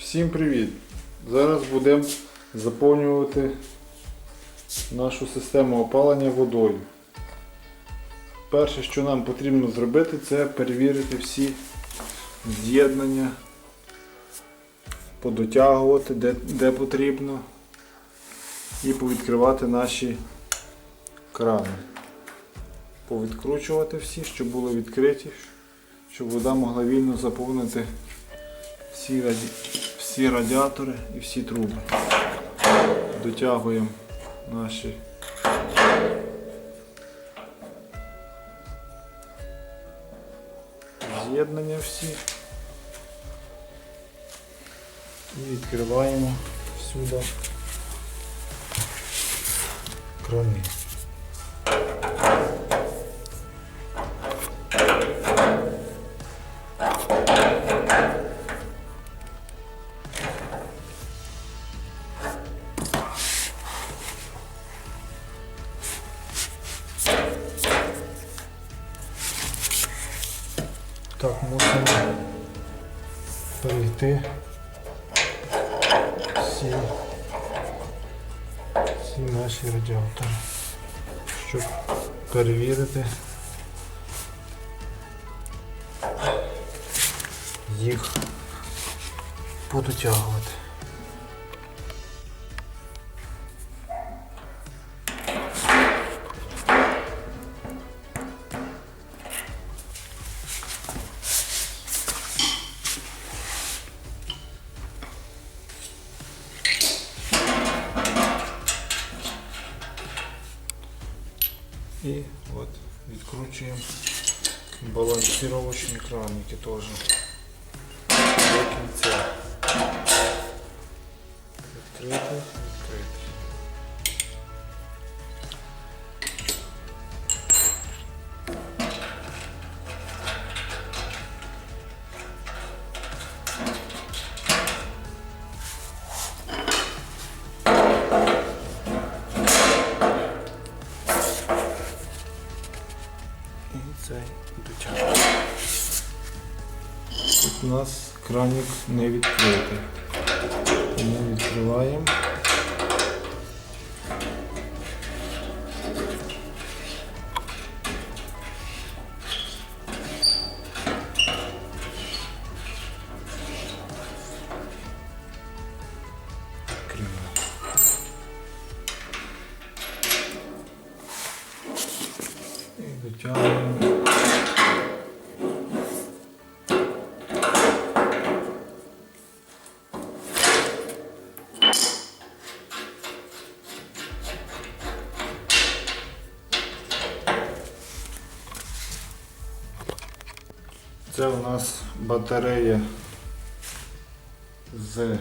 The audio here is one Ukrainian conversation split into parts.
Всім привіт! Зараз будемо заповнювати нашу систему опалення водою. Перше, що нам потрібно зробити, це перевірити всі з'єднання, подотягувати де, де потрібно і повідкривати наші крани. Повідкручувати всі, щоб були відкриті, щоб вода могла вільно заповнити всі, раді... всі радіатори і всі труби. Дотягуємо наші з'єднання всі і відкриваємо сюди крани. Так, мусимо перейти всі, всі наші радіатори, щоб перевірити їх подотягувати. Відкручуємо балансировочные краники теж кранік не відкритий. Це у нас батарея з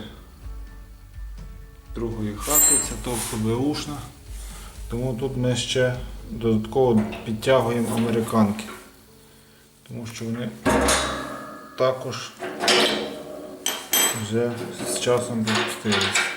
другої хати, це тобто беушна. Тому тут ми ще додатково підтягуємо американки. Тому що вони також вже з часом запустилися.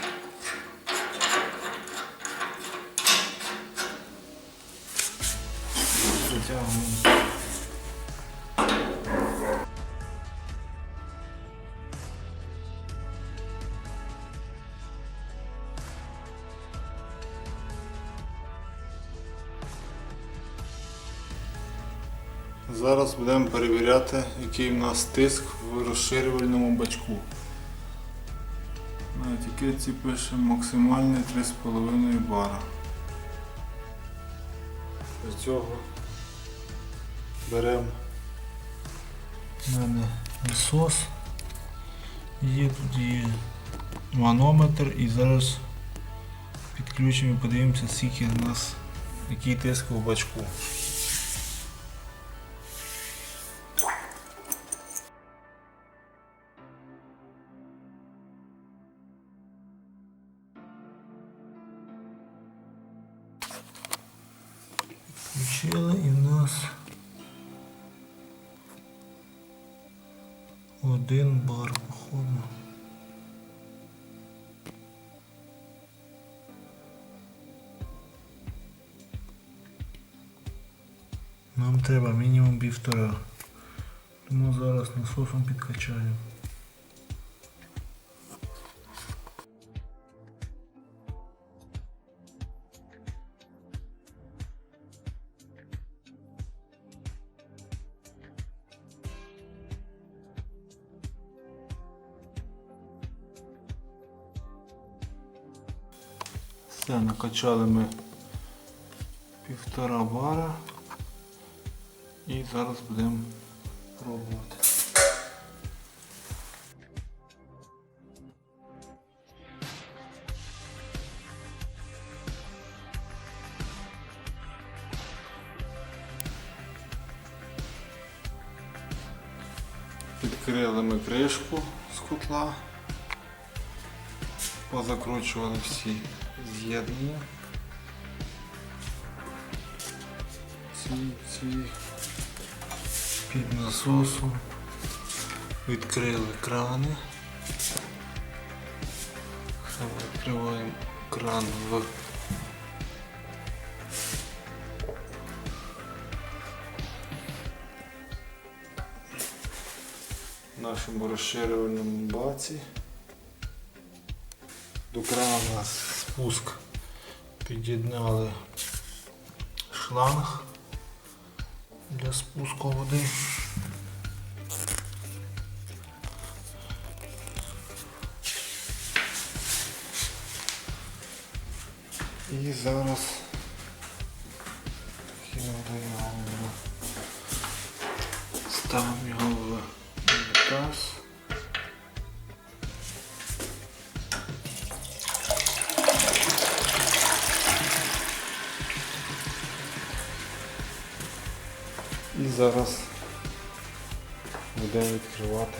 Зараз будемо перевіряти, який у нас тиск в розширювальному бачку. На етикетці пише максимальний 3,5 бара. З цього беремо в мене насос. Є тут є манометр і зараз підключимо і подивимося, скільки у нас який тиск в бачку. Один бар, походу. Нам треба мінімум півтора. Тому зараз насосом підкачаємо. Все, накачали ми півтора бара. І зараз будемо пробувати. Відкрили ми кришку з котла, позакручували всі з'єднання. Ці, ці під насосом. Відкрили крани. Відкриваємо кран в нашому розширювальному баці. До крана у нас спуск. Під'єднали шланг для спуску води. І зараз зараз будемо відкривати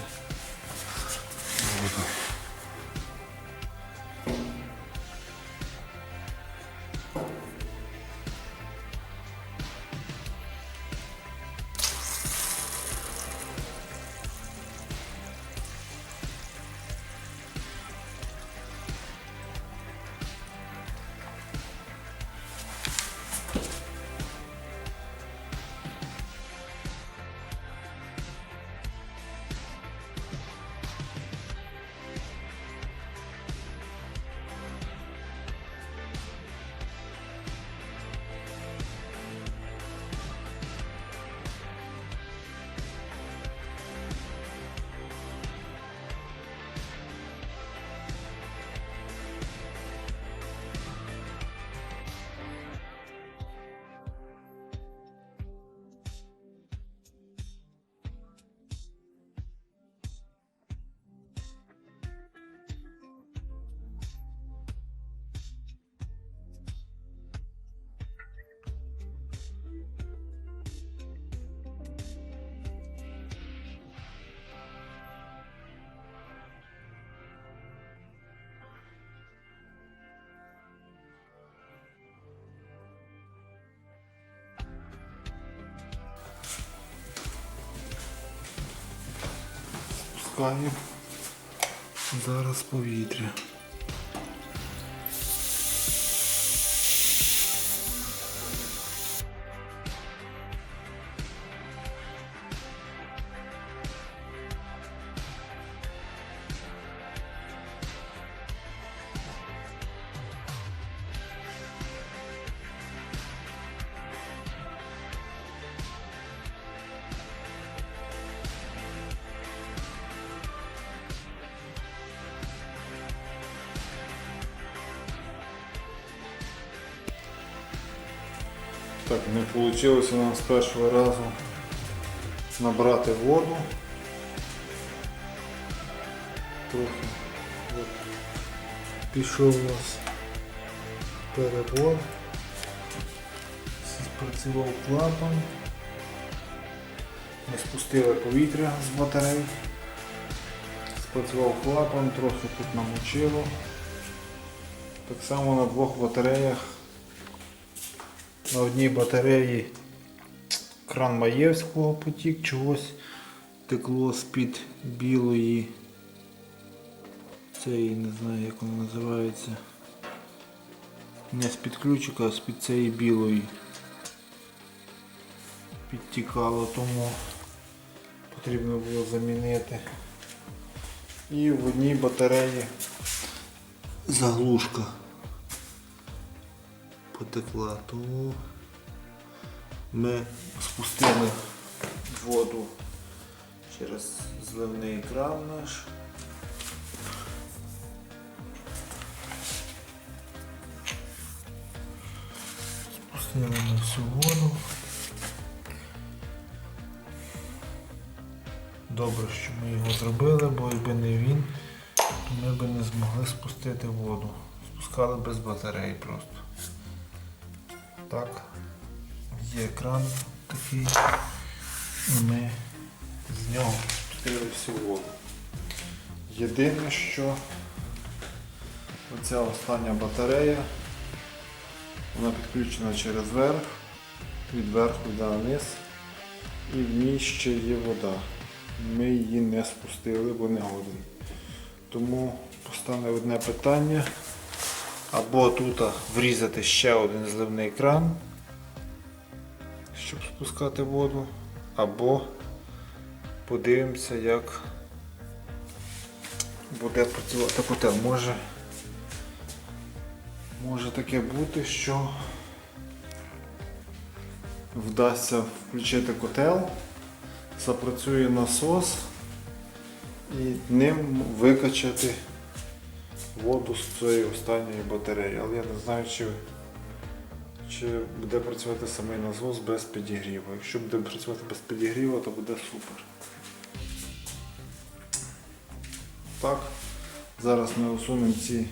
Спускаємо зараз повітря. Так, не вийшло у нас з першого разу набрати воду. Трохи от, пішов у нас перебор. Спрацював клапан. Ми спустили повітря з батарей. Спрацював клапан, трохи тут намочило. Так само на двох батареях на одній батареї кран Маєвського потік чогось текло з-під білої. Цієї не знаю як вона називається. Не з-під ключика, а з-під цієї білої. Підтікало, тому потрібно було замінити. І в одній батареї заглушка потекла, тому ми спустили воду через зливний кран наш. Спустили ми всю воду. Добре, що ми його зробили, бо якби не він, то ми б не змогли спустити воду. Спускали без батареї просто. Так, є кран такий, і ми з нього спустили всю воду. Єдине, що оця остання батарея, вона підключена через верх, від верху йде вниз, і в ній ще є вода. Ми її не спустили, бо не годен. Тому постане одне питання. Або тут врізати ще один зливний кран, щоб спускати воду, або подивимося, як буде працювати котел. Може, може таке бути, що вдасться включити котел, запрацює насос і ним викачати воду з цієї останньої батареї. Але я не знаю, чи, чи буде працювати самий насос без підігріву. Якщо буде працювати без підігріву, то буде супер. Так, зараз ми усунемо ці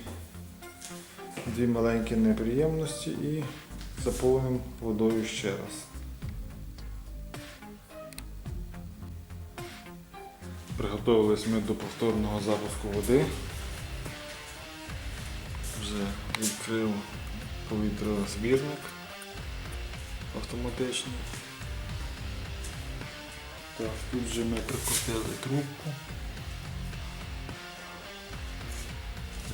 дві маленькі неприємності і заповнимо водою ще раз. Приготувалися ми до повторного запуску води. Відкрив повітрозбірник автоматичний. Так, тут вже ми прикрутили трубку.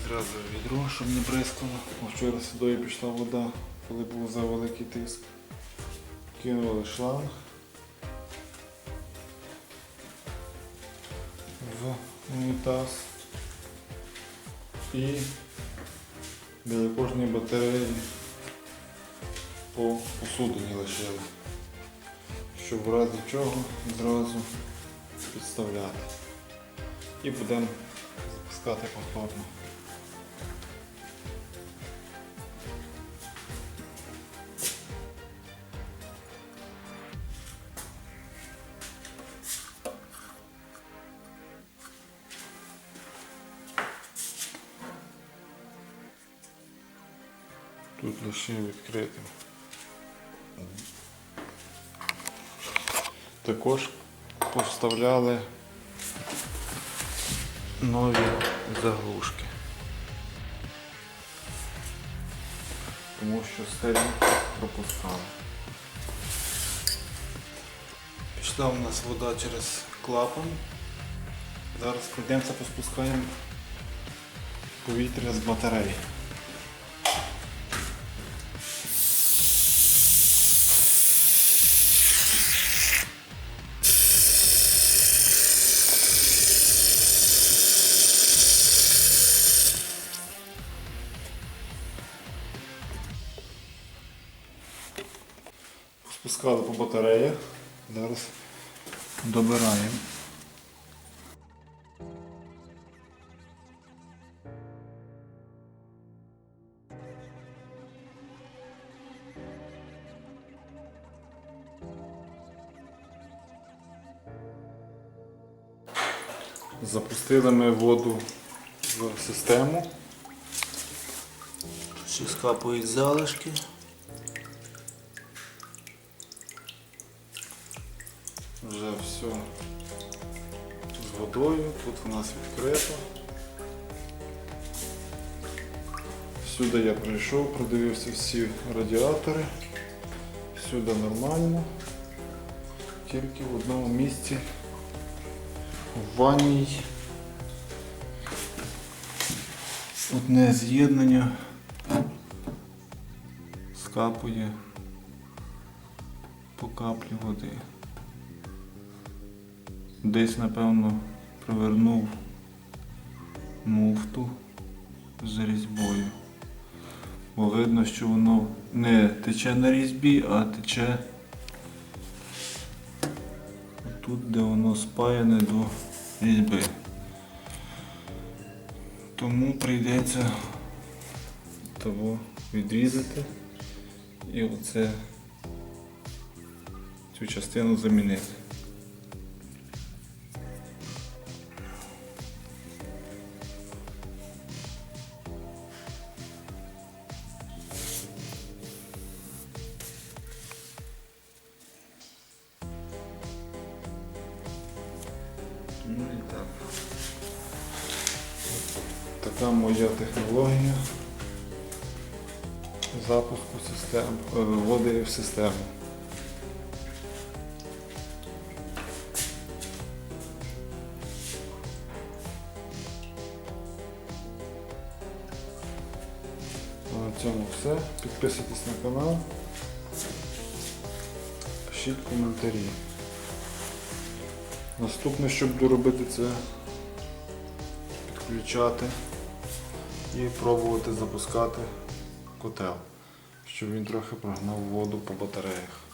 Зразу відро, щоб не бризкало. Вчора сюди пішла вода, коли був за великий тиск. Кинули шланг. В унітаз. І біля кожної батареї по посудині лишили. Щоб в разі чого зразу підставляти. І будемо запускати повторно. Тут лишив відкритим. Також поставляли нові заглушки. Тому що старі пропускали. Пішла у нас вода через клапан. Зараз пройдемося, поспускаємо повітря з батареї. Спускали по батареях. Зараз добираємо. Запустили ми воду в систему. Ще скапують залишки. Водою, тут у нас відкрито. Сюди я прийшов, продивився всі радіатори. Сюди нормально. Тільки в одному місці в ванній одне з'єднання скапує по каплі води. Десь, напевно, привернув муфту з різьбою. Бо видно, що воно не тече на різьбі, а тече тут, де воно спаяне до різьби. Тому прийдеться того відрізати і оце цю частину замінити. Ну і так. Така моя технологія запуску систем, е, вводи в систему. На цьому все. Підписуйтесь на канал. Пишіть коментарі. Наступне, що буду робити, це підключати і пробувати запускати котел, щоб він трохи прогнав воду по батареях.